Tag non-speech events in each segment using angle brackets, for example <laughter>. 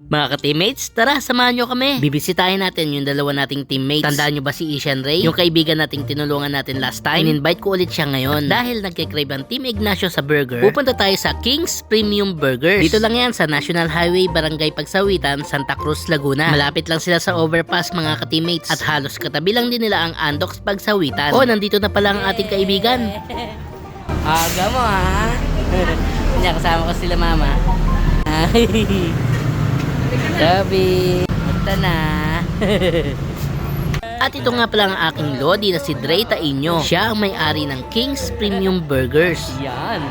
Mga ka-teammates, tara, samahan nyo kami. Bibisitahin natin yung dalawa nating teammates. Tandaan nyo ba si Ishan Ray? Yung kaibigan nating tinulungan natin last time. In-invite ko ulit siya ngayon. Dahil nagkikrave ang Team Ignacio sa burger, pupunta tayo sa King's Premium Burgers. Dito lang yan sa National Highway Barangay Pagsawitan, Santa Cruz, Laguna. Malapit lang sila sa overpass mga ka-teammates. At halos katabi lang din nila ang Andox Pagsawitan. Oh, nandito na pala ang ating kaibigan. Aga mo ha. <laughs> Hindi kasama ko sila mama. Gabi. Punta na. <laughs> At ito nga pala ang aking lodi na si Dre Tainyo. Siya ang may-ari ng King's Premium Burgers. Yan.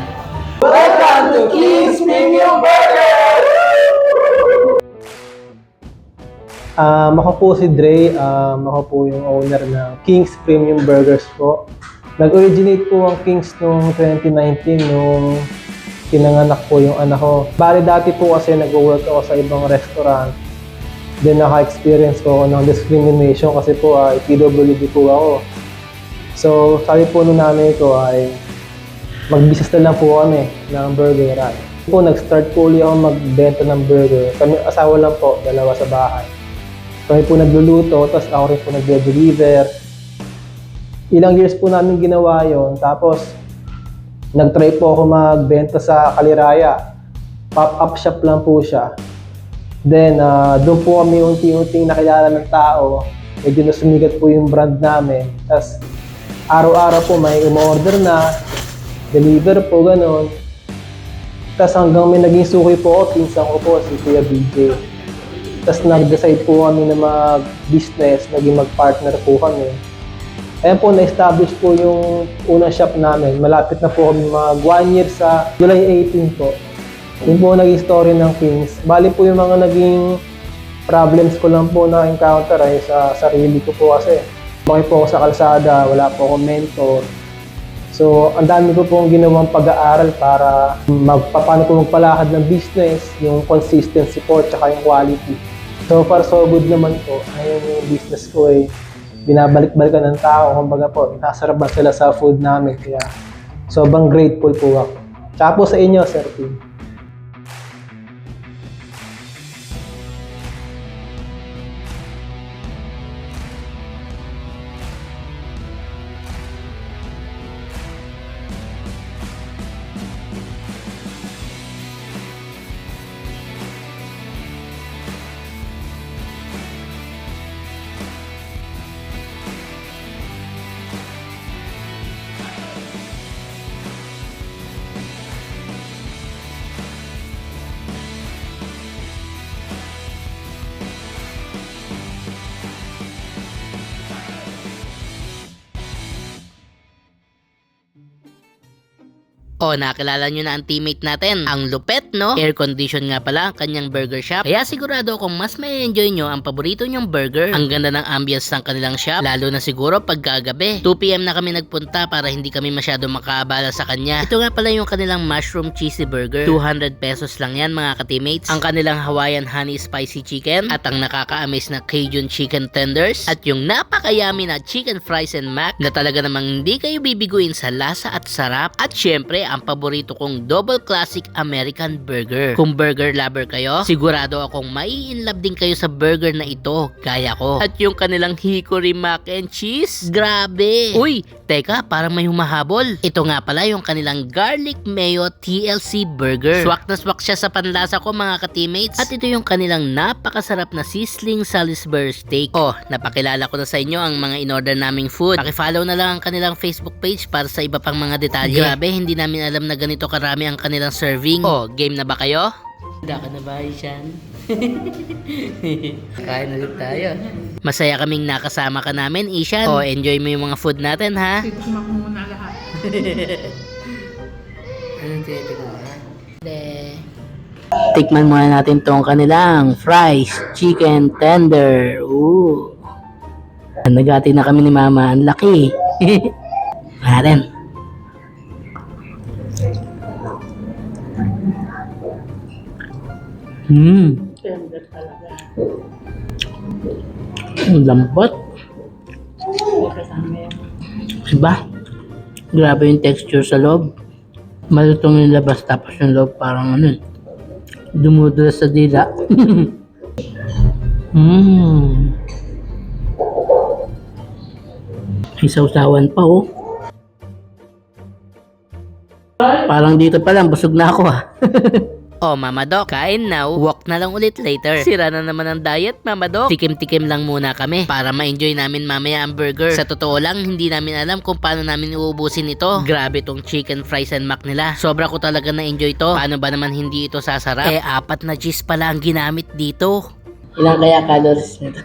Um, ako po si Dre, um, ako po yung owner ng King's Premium Burgers po. Nag-originate po ang King's noong 2019 nung pinanganak po yung anak ko. Bali dati po kasi nag-work ako sa ibang restaurant. Then naka-experience po ako ng discrimination kasi po ay PWD po ako. So sabi po nung nanay ko ay mag-business na lang po kami ng burgeran. Po, nag-start po ulit ako magbenta ng burger. Kami asawa lang po, dalawa sa bahay. Kami po nagluluto, tapos ako rin po nagde-deliver. Ilang years po namin ginawa yon Tapos, nag-try po ako magbenta sa Kaliraya. Pop-up shop lang po siya. Then, ah, doon po kami unti-unting nakilala ng tao. Medyo na sumigat po yung brand namin. Tapos, araw-araw po may umorder na, deliver po, ganun. Tapos hanggang may naging suki po ako, pinsan ko po, si Kuya BJ. Tapos nag-decide po kami na mag-business, naging mag-partner po kami. Ayan po, na-establish po yung unang shop namin. Malapit na po kami mag one year sa July 18 po. Yun po naging story ng Kings. Bali po yung mga naging problems ko lang po na encounter ay sa sarili ko po kasi. Bakit po ako sa kalsada, wala po akong mentor. So, ang dami ko pong ginawang pag-aaral para magpapano ko magpalakad ng business, yung consistency po, tsaka yung quality. So far, so good naman po. Ayun yung business ko eh. Binabalik-balikan ng tao. Kumbaga po, nasarapan sila sa food namin. Kaya, sobrang grateful po ako. Tsaka po sa inyo, Sir Tim. Nakilala nyo na ang teammate natin. Ang lupet, no? Air condition nga pala ang kanyang burger shop. Kaya sigurado kung mas may enjoy nyo ang paborito nyong burger. Ang ganda ng ambience ng kanilang shop. Lalo na siguro pagkagabi. 2pm na kami nagpunta para hindi kami masyado makaabala sa kanya. Ito nga pala yung kanilang mushroom cheesy burger. 200 pesos lang yan mga ka-teammates. Ang kanilang Hawaiian honey spicy chicken. At ang nakaka-amaze na Cajun chicken tenders. At yung napakayami na chicken fries and mac na talaga namang hindi kayo bibiguin sa lasa at sarap. At syempre, ang paborito kong double classic American burger. Kung burger lover kayo, sigurado akong mai-inlove din kayo sa burger na ito, gaya ko. At yung kanilang hickory mac and cheese, grabe! Uy, teka, parang may humahabol. Ito nga pala yung kanilang garlic mayo TLC burger. Swak na swak siya sa panlasa ko mga ka-teammates. At ito yung kanilang napakasarap na sizzling Salisbury steak. Oh, napakilala ko na sa inyo ang mga in-order naming food. Pakifollow na lang ang kanilang Facebook page para sa iba pang mga detalye. Grabe, hindi namin alam na ganito karami ang kanilang serving. Oh, game na ba kayo? Handa ka na ba, Ishan? <laughs> Kain ulit tayo. Masaya kaming nakasama ka namin, Ishan. Oh, enjoy mo yung mga food natin, ha? Titikman ko muna lahat. <laughs> Anong tinitignan Tikman muna natin tong kanilang fries, chicken tender. Ooh. Nagati na kami ni Mama. Ang laki. <laughs> Natin. Hmm. Tender talaga. Ang lambot. Diba? Grabe yung texture sa loob. Malutong yung labas tapos yung loob parang ano dumudulas sa dila. Mmm. <laughs> May sausawan pa oh. Parang dito pa lang, busog na ako ah. <laughs> Oh, Mama Doc, kain now. Walk na lang ulit later. Sira na naman ang diet, Mama Doc. Tikim-tikim lang muna kami para ma-enjoy namin mamaya ang burger. Sa totoo lang, hindi namin alam kung paano namin uubusin ito. Grabe tong chicken fries and mac nila. Sobra ko talaga na-enjoy to. Paano ba naman hindi ito sasarap? Eh, apat na cheese pala ang ginamit dito. Ilang kaya calories nito?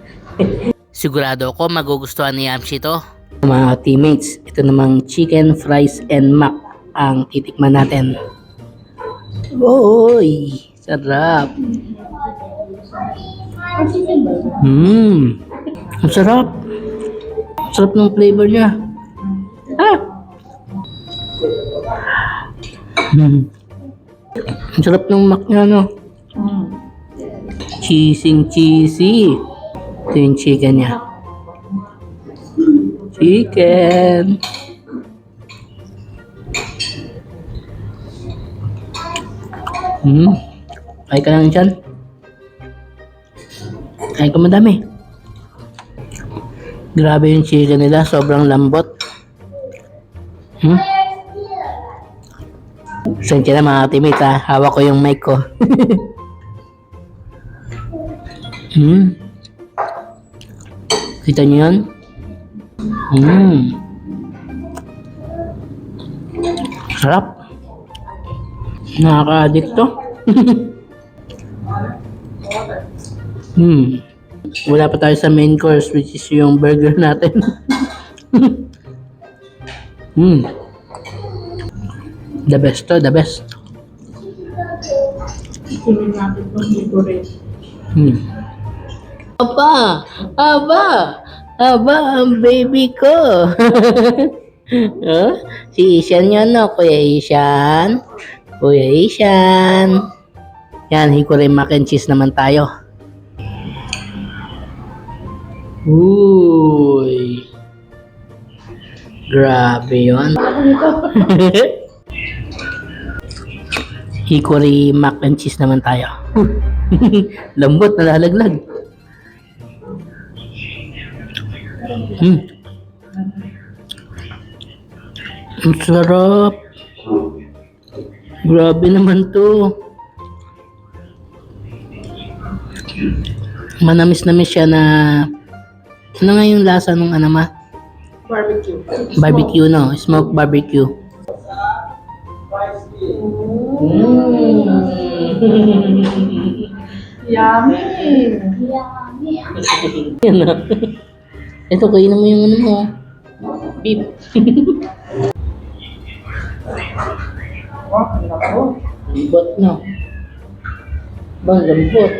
<laughs> Sigurado ako magugustuhan ni Yamshi to. Mga teammates, ito namang chicken fries and mac ang titikman natin. Oy, sarap. Mmm, ang sarap. Sarap ng flavor niya. Ah! Mm. Ang sarap ng mac niya, no? Mm. Cheesing cheesy. Ito yung chicken niya. Chicken. Hmm. Kain ka lang dyan. Kain ka madami. Grabe yung chicken nila. Sobrang lambot. Hmm? Sensya na mga teammate ha. Hawak ko yung mic ko. <laughs> Hmm. Kita niyo yan? Hmm. Sarap. Nakaka-addict to. <laughs> hmm. Wala pa tayo sa main course which is yung burger natin. <laughs> hmm. The best to, the best. Hmm. Aba, aba, aba ang baby ko. <laughs> oh, si Ishan yun, no? Kuya Ishan. Kuya Ishan. Yan, hikuray mac and cheese naman tayo. Uy. Grabe yun. <laughs> hikuray mac and cheese naman tayo. <laughs> Lambot, nalalaglag. Hmm. Ang sarap. Grabe naman to. Manamis-namis siya na ano nga yung lasa nung ano ma? Barbecue. Barbecue no? Smoked barbecue. <laughs> Yummy. Yan na. Ito, kainin mo yung ano mo. Beef. <laughs> Oh, ang labo. Lambot na. Bang lambot.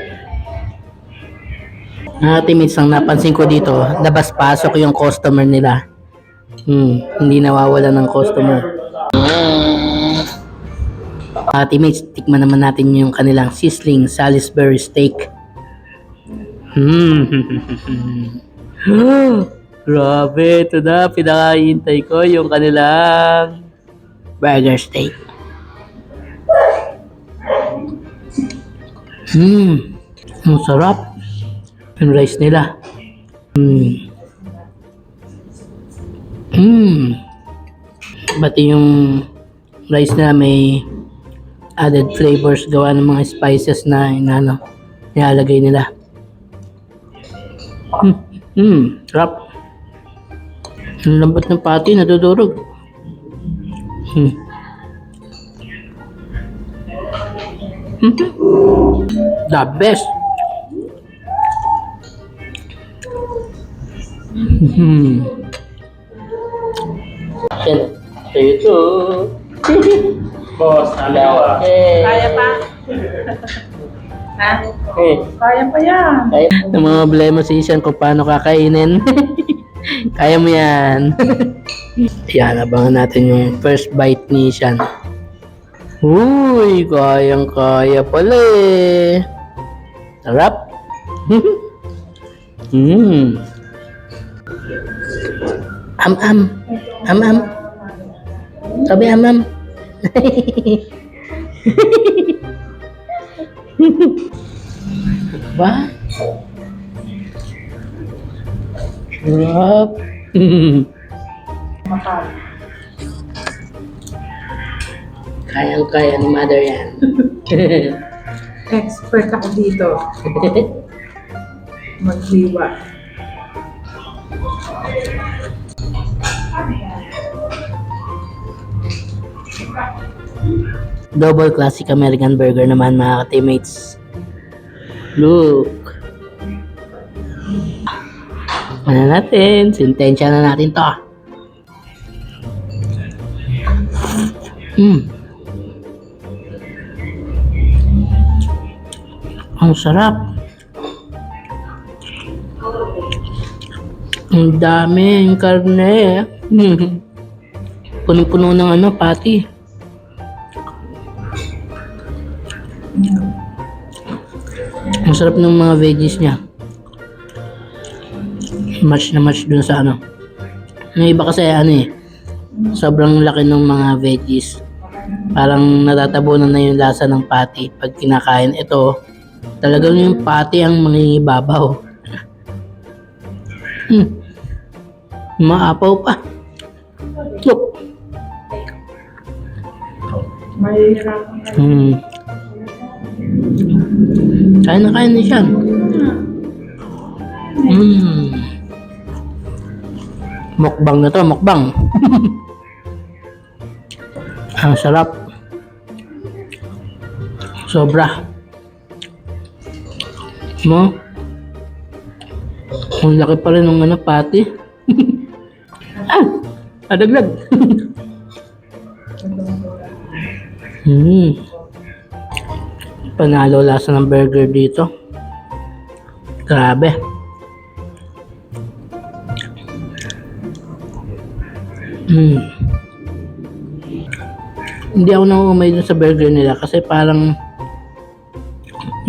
Mga teammates, ang napansin ko dito, labas-pasok yung customer nila. Hmm, hindi nawawala ng customer. Mga teammates, tikman naman natin yung kanilang sizzling Salisbury steak. Hmm. <laughs> Grabe, ito na, pinakahintay ko yung kanilang burger steak. Hmm, ang sarap. Yung rice nila. Hmm. Hmm. Pati yung rice nila may added flavors gawa ng mga spices na inano, nilalagay nila. Hmm. Hmm. Sarap. Ang lambot ng pati, nadudurog. Hmm. Hmm. The best. Hmm. Sa'yo to. Boss, Eh. Kaya pa? ha? Eh. Kaya pa yan. Kaya ng mga problema si Ishan kung paano kakainin. <laughs> Kaya mo yan. <laughs> yan, abangan natin yung first bite ni Ishan. Uy, kayang kaya pala eh. Sarap. Hmm. <laughs> Am am. Am am. Sabi am am. <laughs> ba? Sarap. <laughs> Kayang-kaya ni mother yan. Expert ako dito. Maghiwa. Double classic American burger naman mga ka-teammates. Look. Ano natin? Sintensya na natin to. Hmm. Ang sarap. Ang dami yung karne. <laughs> Punong-puno ng ano, pati. Ang sarap ng mga veggies niya. Match na match dun sa ano. Yung iba kasi ano eh, sobrang laki ng mga veggies. Parang natatabunan na yung lasa ng patty pag kinakain. Ito, talagang yung patty ang mangingibabaw. hmm. Maapaw pa. Look. Hmm. Kain na kain na siya. Hmm. Mukbang na to, mukbang. <laughs> Ang sarap. Sobra. Mo? Ang laki pa rin ng ano, pati. <laughs> ah! Adaglag. <laughs> hmm. Panalo lasa ng burger dito. Grabe. Hmm. Hindi ako nakumay dun sa burger nila kasi parang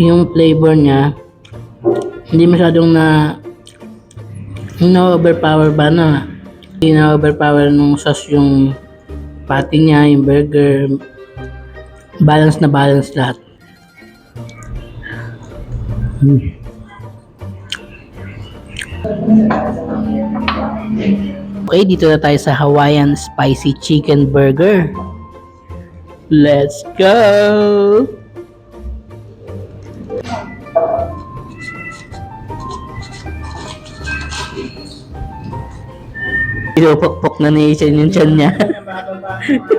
yung flavor niya hindi masyadong na na overpower ba na hindi na overpower nung sauce yung patty niya, yung burger balance na balance lahat Hmm. Okay, dito na tayo sa Hawaiian Spicy Chicken Burger. Let's go! Pinupukpok na ni Ishan yung tiyan niya.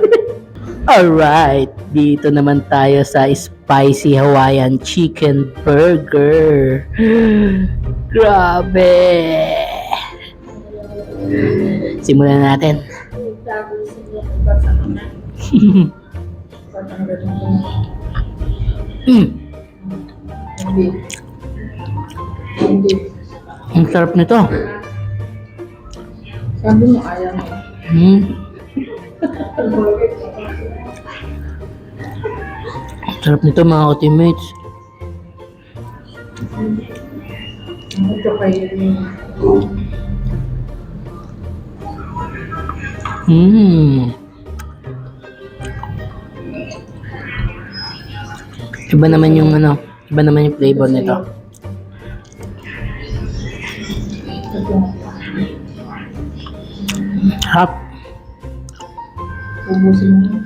<laughs> Alright, dito naman tayo sa Spicy Hawaiian Chicken Burger. <gasps> Grabe! Simulan natin. <laughs> mm, ang sarap nito. Sabi mo ayaw mo. Mm. Ang sarap nito mga ka-teammates. Ito kayo rin. Mm. Iba naman yung ano, iba naman yung flavor nito. Harap. Ubusin mo.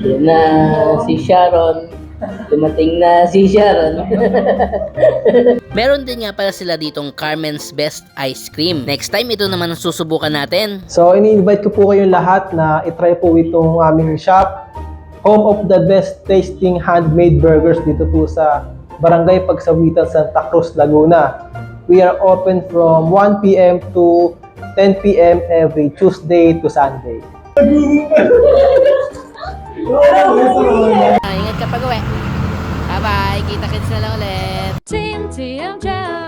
Yan na si Sharon. Dumating na si Sharon. <laughs> Meron din nga pala sila ditong Carmen's Best Ice Cream. Next time, ito naman ang susubukan natin. So, ini-invite ko po kayong lahat na itry po itong aming shop. Home of the best tasting handmade burgers dito po sa Barangay Pagsawitan, Santa Cruz, Laguna. We are open from 1 p.m. to 10 p.m. every Tuesday to Sunday. Ah, ingat ka pag uwi. Bye-bye. Kita-kits na lang ulit. Team TMJ.